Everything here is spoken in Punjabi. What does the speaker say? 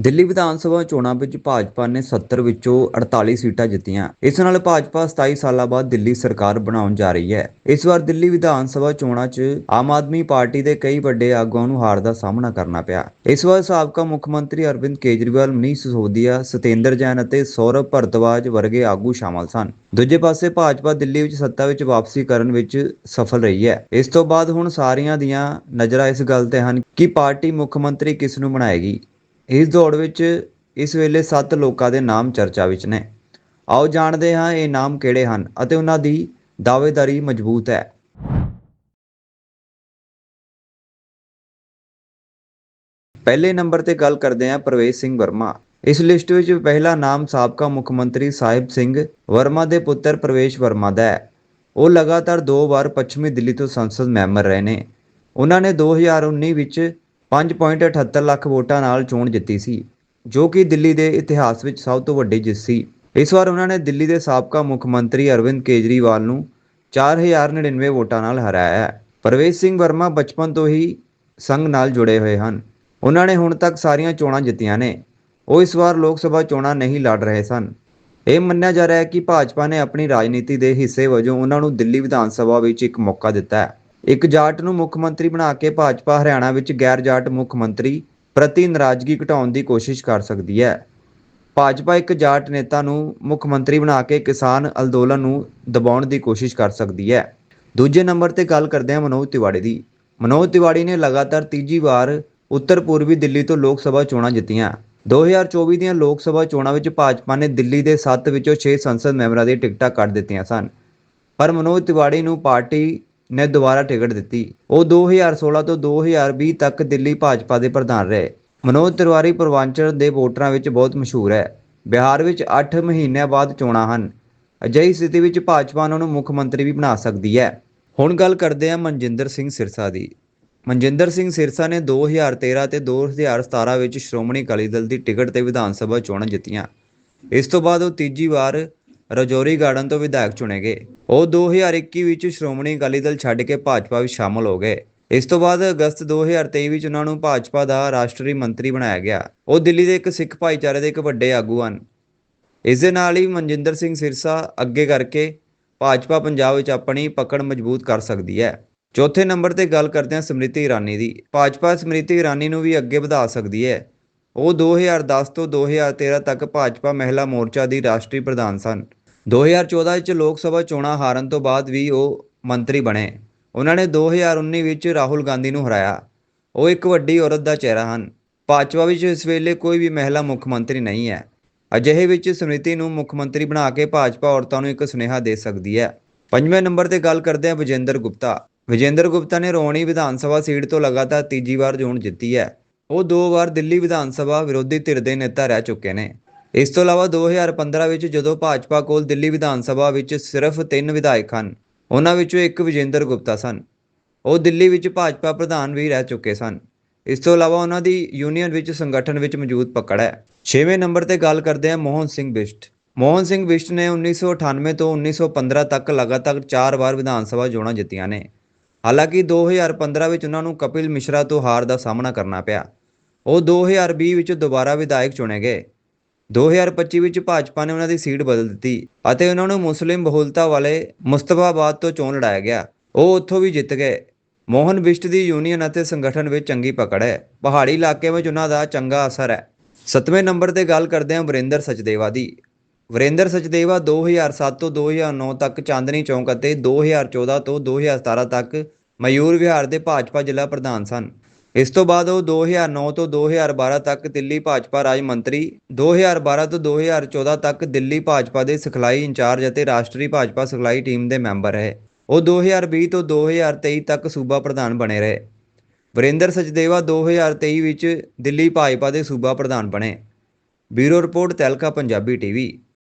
ਦਿੱਲੀ ਵਿਧਾਨ ਸਭਾ ਚੋਣਾਂ ਵਿੱਚ ਭਾਜਪਾ ਨੇ 70 ਵਿੱਚੋਂ 48 ਸੀਟਾਂ ਜਿੱਤੀਆਂ। ਇਸ ਨਾਲ ਭਾਜਪਾ 27 ਸਾਲਾਂ ਬਾਅਦ ਦਿੱਲੀ ਸਰਕਾਰ ਬਣਾਉਣ ਜਾ ਰਹੀ ਹੈ। ਇਸ ਵਾਰ ਦਿੱਲੀ ਵਿਧਾਨ ਸਭਾ ਚੋਣਾਂ 'ਚ ਆਮ ਆਦਮੀ ਪਾਰਟੀ ਦੇ ਕਈ ਵੱਡੇ ਆਗੂਆਂ ਨੂੰ ਹਾਰ ਦਾ ਸਾਹਮਣਾ ਕਰਨਾ ਪਿਆ। ਇਸ ਵਾਰ ਸਾਬਕਾ ਮੁੱਖ ਮੰਤਰੀ ਅਰਵਿੰਦ ਕੇਜਰੀਵਾਲ, ਮਨੀਸ਼ ਸਿਸੋਦੀਆ, ਸਤੇਂਦਰ ਜੈਨ ਅਤੇ ਸੌਰਵ ਭਰਤਵਾਜ ਵਰਗੇ ਆਗੂ ਸ਼ਾਮਲ ਸਨ। ਦੂਜੇ ਪਾਸੇ ਭਾਜਪਾ ਦਿੱਲੀ ਵਿੱਚ ਸੱਤਾ ਵਿੱਚ ਵਾਪਸੀ ਕਰਨ ਵਿੱਚ ਸਫਲ ਰਹੀ ਹੈ। ਇਸ ਤੋਂ ਬਾਅਦ ਹੁਣ ਸਾਰੀਆਂ ਦੀਆਂ ਨਜ਼ਰਾਂ ਇਸ ਗੱਲ ਤੇ ਹਨ ਕਿ ਪਾਰਟੀ ਮੁੱਖ ਮੰਤਰੀ ਕਿਸ ਨੂੰ ਬਣਾਏਗੀ। ਇਸ ਦੌੜ ਵਿੱਚ ਇਸ ਵੇਲੇ 7 ਲੋਕਾਂ ਦੇ ਨਾਮ ਚਰਚਾ ਵਿੱਚ ਨੇ। ਆਓ ਜਾਣਦੇ ਹਾਂ ਇਹ ਨਾਮ ਕਿਹੜੇ ਹਨ ਅਤੇ ਉਹਨਾਂ ਦੀ ਦਾਅਵੇਦਾਰੀ ਮਜ਼ਬੂਤ ਹੈ। ਪਹਿਲੇ ਨੰਬਰ ਤੇ ਗੱਲ ਕਰਦੇ ਹਾਂ ਪ੍ਰਵੇਸ਼ ਸਿੰਘ ਵਰਮਾ। ਇਸ ਲਿਸਟ ਵਿੱਚ ਪਹਿਲਾ ਨਾਮ ਸਾਬਕਾ ਮੁੱਖ ਮੰਤਰੀ ਸਾਹਿਬ ਸਿੰਘ ਵਰਮਾ ਦੇ ਪੁੱਤਰ ਪ੍ਰਵੇਸ਼ ਵਰਮਾ ਦਾ ਹੈ। ਉਹ ਲਗਾਤਾਰ ਦੋ ਵਾਰ ਪੱਛਮੀ ਦਿੱਲੀ ਤੋਂ ਸੰਸਦ ਮੈਂਬਰ ਰਹੇ ਨੇ। ਉਹਨਾਂ ਨੇ 2019 ਵਿੱਚ 5.78 ਲੱਖ ਵੋਟਾਂ ਨਾਲ ਚੋਣ ਜਿੱਤੀ ਸੀ, ਜੋ ਕਿ ਦਿੱਲੀ ਦੇ ਇਤਿਹਾਸ ਵਿੱਚ ਸਭ ਤੋਂ ਵੱਡੀ ਜਿੱਤ ਸੀ। ਇਸ ਵਾਰ ਉਹਨਾਂ ਨੇ ਦਿੱਲੀ ਦੇ ਸਾਬਕਾ ਮੁੱਖ ਮੰਤਰੀ ਅਰਵਿੰਦ ਕੇਜਰੀਵਾਲ ਨੂੰ 4099 ਵੋਟਾਂ ਨਾਲ ਹਰਾਇਆ। ਹੈ ਪ੍ਰਵੇਸ਼ ਸਿੰਘ ਵਰਮਾ ਬਚਪਨ ਤੋਂ ਹੀ ਸੰਘ ਨਾਲ ਜੁੜੇ ਹੋਏ ਹਨ। ਉਹਨਾਂ ਨੇ ਹੁਣ ਤੱਕ ਸਾਰੀਆਂ ਚੋਣਾਂ ਜਿੱਤੀਆਂ ਨੇ। ਉਹ ਇਸ ਵਾਰ ਲੋਕ ਸਭਾ ਚੋਣਾਂ ਨਹੀਂ ਲੜ ਰਹੇ ਸਨ। ਇਹ ਮੰਨਿਆ ਜਾ ਰਿਹਾ ਹੈ ਕਿ ਭਾਜਪਾ ਨੇ ਆਪਣੀ ਰਾਜਨੀਤੀ ਦੇ ਹਿੱਸੇ ਵਜੋਂ ਉਹਨਾਂ ਨੂੰ ਦਿੱਲੀ ਵਿਧਾਨ ਸਭਾ ਵਿੱਚ ਇੱਕ ਮੌਕਾ ਦਿੱਤਾ ਹੈ। ਇੱਕ ਜਾਟ ਨੂੰ ਮੁੱਖ ਮੰਤਰੀ ਬਣਾ ਕੇ ਭਾਜਪਾ ਹਰਿਆਣਾ ਵਿੱਚ ਗੈਰ ਜਾਟ ਮੁੱਖ ਮੰਤਰੀ ਪ੍ਰਤੀ ਨਾਰਾਜ਼ਗੀ ਘਟਾਉਣ ਦੀ ਕੋਸ਼ਿਸ਼ ਕਰ ਸਕਦੀ ਹੈ। ਭਾਜਪਾ ਇੱਕ ਜਾਟ ਨੇਤਾ ਨੂੰ ਮੁੱਖ ਮੰਤਰੀ ਬਣਾ ਕੇ ਕਿਸਾਨ ਅੰਦੋਲਨ ਨੂੰ ਦਬਾਉਣ ਦੀ ਕੋਸ਼ਿਸ਼ ਕਰ ਸਕਦੀ ਹੈ। ਦੂਜੇ ਨੰਬਰ ਤੇ ਗੱਲ ਕਰਦੇ ਹਾਂ ਮਨੋਜ ਤਿਵਾੜੀ ਦੀ। ਮਨੋਜ ਤਿਵਾੜੀ ਨੇ ਲਗਾਤਾਰ ਤੀਜੀ ਵਾਰ ਉੱਤਰ ਪੂਰਬੀ ਦਿੱਲੀ ਤੋਂ ਲੋਕ ਸਭਾ ਚੋਣਾਂ ਜਿੱਤੀਆਂ। 2024 ਦੀਆਂ ਲੋਕ ਸਭਾ ਚੋਣਾਂ ਵਿੱਚ ਭਾਜਪਾ ਨੇ ਦਿੱਲੀ ਦੇ 7 ਵਿੱਚੋਂ 6 ਸੰਸਦ ਮੈਂਬਰਾਂ ਦੀਆਂ ਟਿਕਟਾਂ ਕੱਢ ਦਿੱਤੀਆਂ ਸਨ। ਪਰ ਮਨੋਜ ਤਿਵਾੜੀ ਨੂੰ ਪਾਰਟੀ ਨੇ ਦੁਬਾਰਾ ਟਿਕਟ ਦਿੱਤੀ। ਉਹ 2016 ਤੋਂ 2020 ਤੱਕ ਦਿੱਲੀ ਭਾਜਪਾ ਦੇ ਪ੍ਰਧਾਨ ਰਹੇ। ਮਨੋਜ ਤਿਵਾਰੀ ਪੂਰਵਾਂਚਲ ਦੇ ਵੋਟਰਾਂ ਵਿੱਚ ਬਹੁਤ ਮਸ਼ਹੂਰ ਹੈ। ਬਿਹਾਰ ਵਿੱਚ 8 ਮਹੀਨਿਆਂ ਬਾਅਦ ਚੋਣਾਂ ਹਨ। ਅਜਿਹੀ ਸਥਿਤੀ ਵਿੱਚ ਭਾਜਪਾ ਉਹਨਾਂ ਨੂੰ ਮੁੱਖ ਮੰਤਰੀ ਵੀ ਬਣਾ ਸਕਦੀ ਹੈ। ਹੁਣ ਗੱਲ ਕਰਦੇ ਹਾਂ ਮਨਜਿੰਦਰ ਸਿੰਘ ਸਿਰਸਾ ਦੀ। ਮਨਜਿੰਦਰ ਸਿੰਘ ਸਿਰਸਾ ਨੇ 2013 ਤੇ 2017 ਵਿੱਚ ਸ਼੍ਰੋਮਣੀ ਅਕਾਲੀ ਦਲ ਦੀ ਟਿਕਟ ਤੇ ਵਿਧਾਨ ਸਭਾ ਚੋਣਾਂ ਜਿੱਤੀਆਂ। ਇਸ ਤੋਂ ਬਾਅਦ ਉਹ ਤੀਜੀ ਵਾਰ ਰਜੌਰੀ ਗਾਰਡਨ ਤੋਂ ਵਿਧਾਇਕ ਚੁਣੇ ਗਏ। ਉਹ 2021 ਵਿੱਚ ਸ਼੍ਰੋਮਣੀ ਅਕਾਲੀ ਦਲ ਛੱਡ ਕੇ ਭਾਜਪਾ ਵਿੱਚ ਸ਼ਾਮਲ ਹੋ ਗਏ। ਇਸ ਤੋਂ ਬਾਅਦ ਅਗਸਤ 2023 ਵਿੱਚ ਉਹਨਾਂ ਨੂੰ ਭਾਜਪਾ ਦਾ ਰਾਸ਼ਟਰੀ ਮੰਤਰੀ ਬਣਾਇਆ ਗਿਆ। ਉਹ ਦਿੱਲੀ ਦੇ ਇੱਕ ਸਿੱਖ ਭਾਈਚਾਰੇ ਦੇ ਇੱਕ ਵੱਡੇ ਆਗੂ ਹਨ। ਇਸ ਦੇ ਨਾਲ ਹੀ ਮਨਜਿੰਦਰ ਸਿੰਘ ਸਿਰਸਾ ਅੱਗੇ ਕਰਕੇ ਭਾਜਪਾ ਪੰਜਾਬ ਵਿੱਚ ਆਪਣੀ ਪਕੜ ਮਜ਼ਬੂਤ ਕਰ ਸਕਦੀ ਹੈ। ਚੌਥੇ ਨੰਬਰ ਤੇ ਗੱਲ ਕਰਦੇ ਹਾਂ ਸਮ੍ਰਿਤੀ ਇਰਾਨੀ ਦੀ। ਭਾਜਪਾ ਸਮ੍ਰਿਤੀ ਇਰਾਨੀ ਨੂੰ ਵੀ ਅੱਗੇ ਵਧਾ ਸਕਦੀ ਹੈ। ਉਹ 2010 ਤੋਂ 2013 ਤੱਕ ਭਾਜਪਾ ਮਹਿਲਾ ਮੋਰਚਾ ਦੀ ਰਾਸ਼ਟਰੀ ਪ੍ਰਧਾਨ ਸਨ। 2014 ਵਿੱਚ ਲੋਕ ਸਭਾ ਚੋਣਾਂ ਹਾਰਨ ਤੋਂ ਬਾਅਦ ਵੀ ਉਹ ਮੰਤਰੀ ਬਣੇ। ਉਹਨਾਂ ਨੇ 2019 ਵਿੱਚ ਰਾਹੁਲ ਗਾਂਧੀ ਨੂੰ ਹਰਾਇਆ। ਉਹ ਇੱਕ ਵੱਡੀ ਔਰਤ ਦਾ ਚਿਹਰਾ ਹਨ। ਭਾਜਪਾ ਵਿੱਚ ਇਸ ਵੇਲੇ ਕੋਈ ਵੀ ਮਹਿਲਾ ਮੁੱਖ ਮੰਤਰੀ ਨਹੀਂ ਹੈ। ਅਜਿਹੇ ਵਿੱਚ ਸਮ੍ਰਿਤੀ ਨੂੰ ਮੁੱਖ ਮੰਤਰੀ ਬਣਾ ਕੇ ਭਾਜਪਾ ਔਰਤਾਂ ਨੂੰ ਇੱਕ ਸੁਨੇਹਾ ਦੇ ਸਕਦੀ ਹੈ। ਪੰਜਵੇਂ ਨੰਬਰ ਤੇ ਗੱਲ ਕਰਦੇ ਹਾਂ ਵਿਜੇਂਦਰ ਗੁਪਤਾ। ਵਿਜੇਂਦਰ ਗੁਪਤਾ ਨੇ ਰੋਣੀ ਵਿਧਾਨ ਸਭਾ ਸੀਟ ਤੋਂ ਲਗਾਤਾਰ ਤੀਜੀ ਵਾਰ ਚੋਣ ਜਿੱਤੀ ਹੈ। ਉਹ ਦੋ ਵਾਰ ਦਿੱਲੀ ਵਿਧਾਨ ਸਭਾ ਵਿਰੋਧੀ ਧਿਰ ਦੇ ਨੇਤਾ ਰਹਿ ਚੁੱਕੇ ਨੇ। ਇਸ ਤੋਂ ਇਲਾਵਾ 2015 ਵਿੱਚ ਜਦੋਂ ਭਾਜਪਾ ਕੋਲ ਦਿੱਲੀ ਵਿਧਾਨ ਸਭਾ ਵਿੱਚ ਸਿਰਫ 3 ਵਿਧਾਇਕ ਹਨ, ਉਹਨਾਂ ਵਿੱਚੋਂ ਇੱਕ ਵਿਜੇਂਦਰ ਗੁਪਤਾ ਸਨ। ਉਹ ਦਿੱਲੀ ਵਿੱਚ ਭਾਜਪਾ ਪ੍ਰਧਾਨ ਵੀ ਰਹਿ ਚੁੱਕੇ ਸਨ। ਇਸ ਤੋਂ ਇਲਾਵਾ ਉਹਨਾਂ ਦੀ ਯੂਨੀਅਨ ਵਿੱਚ ਸੰਗਠਨ ਵਿੱਚ ਮੌਜੂਦ ਪਕੜ ਹੈ। 6ਵੇਂ ਨੰਬਰ ਤੇ ਗੱਲ ਕਰਦੇ ਹਾਂ ਮੋਹਨ ਸਿੰਘ ਬਿਸ਼ਟ। ਮੋਹਨ ਸਿੰਘ ਬਿਸ਼ਟ ਨੇ 1998 ਤੋਂ 1915 ਤੱਕ ਲਗਾਤਾਰ 4 ਵਾਰ ਵਿਧਾਨ ਸਭਾ ਚੋਣਾਂ ਜਿੱਤੀਆਂ ਨੇ। ਹਾਲਾਂਕਿ 2015 ਵਿੱਚ ਉਹਨਾਂ ਨੂੰ ਕਪਿਲ ਮਿਸ਼ਰਾ ਤੋਂ ਹਾਰ ਦਾ ਸਾਹਮਣਾ ਕਰਨਾ ਪਿਆ। ਉਹ 2020 ਵਿੱਚ ਦੁਬਾਰਾ ਵਿਧਾਇਕ ਚੁਣੇ ਗਏ। 2025 ਵਿੱਚ ਭਾਜਪਾ ਨੇ ਉਹਨਾਂ ਦੀ ਸੀਟ ਬਦਲ ਦਿੱਤੀ ਅਤੇ ਉਹਨਾਂ ਨੂੰ ਮੁਸਲਿਮ ਬਹੁਲਤਾ ਵਾਲੇ ਮੁਸਤਫਾਬਾਦ ਤੋਂ ਚੋਣ ਲੜਾਇਆ ਗਿਆ। ਉਹ ਉੱਥੋਂ ਵੀ ਜਿੱਤ ਗਏ। ਮੋਹਨ ਬਿਸ਼ਟ ਦੀ ਯੂਨੀਅਨ ਅਤੇ ਸੰਗਠਨ ਵਿੱਚ ਚੰਗੀ ਪਕੜ ਹੈ। ਪਹਾੜੀ ਇਲਾਕੇ ਵਿੱਚ ਉਹਨਾਂ ਦਾ ਚੰਗਾ ਅਸਰ ਹੈ। ਸੱਤਵੇਂ ਨੰਬਰ ਤੇ ਗੱਲ ਕਰਦੇ ਹਾਂ ਵਰਿੰਦਰ ਸਚਦੇਵਾ ਦੀ। ਵਰਿੰਦਰ ਸਚਦੇਵਾ 2007 ਤੋਂ 2009 ਤੱਕ ਚਾਂਦਨੀ ਚੌਂਕ ਅਤੇ 2014 ਤੋਂ 2017 ਤੱਕ ਮਯੂਰ ਵਿਹਾਰ ਦੇ ਭਾਜਪਾ ਜ਼ਿਲ੍ਹਾ ਪ੍ਰਧਾਨ ਸਨ। ਇਸ ਤੋਂ ਬਾਅਦ ਉਹ 2009 ਤੋਂ 2012 ਤੱਕ ਦਿੱਲੀ ਭਾਜਪਾ ਰਾਜ ਮੰਤਰੀ 2012 ਤੋਂ 2014 ਤੱਕ ਦਿੱਲੀ ਭਾਜਪਾ ਦੇ ਸਿਖਲਾਈ ਇੰਚਾਰਜ ਅਤੇ ਰਾਸ਼ਟਰੀ ਭਾਜਪਾ ਸਿਖਲਾਈ ਟੀਮ ਦੇ ਮੈਂਬਰ ਰਹੇ। ਉਹ 2020 ਤੋਂ 2023 ਤੱਕ ਸੂਬਾ ਪ੍ਰਧਾਨ ਬਣੇ ਰਹੇ। ਵਰਿੰਦਰ ਸਚਦੇਵਾ 2023 ਵਿੱਚ ਦਿੱਲੀ ਭਾਜਪਾ ਦੇ ਸੂਬਾ ਪ੍ਰਧਾਨ ਬਣੇ। ਬਿਊਰੋ ਰਿਪੋਰਟ ਤੈਲਕਾ ਪੰਜਾਬੀ ਟੀਵੀ।